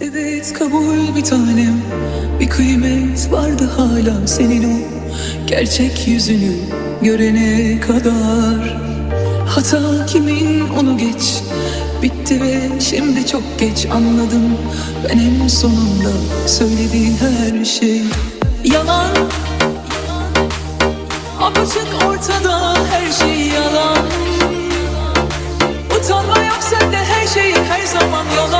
Evet kabul bir tanem. Bir kıymet vardı hala senin o Gerçek yüzünü görene kadar. Hata kimin onu geç Bitti ve şimdi çok geç anladım. Ben en sonunda söylediğin her şey. Yalan Apaçık ortada her şey yalan. Utanma yok sende her şey her zaman yalan.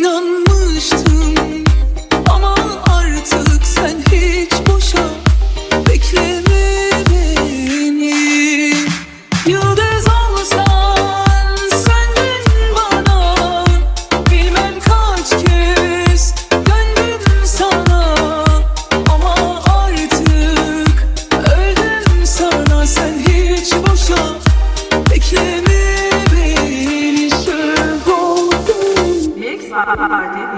no party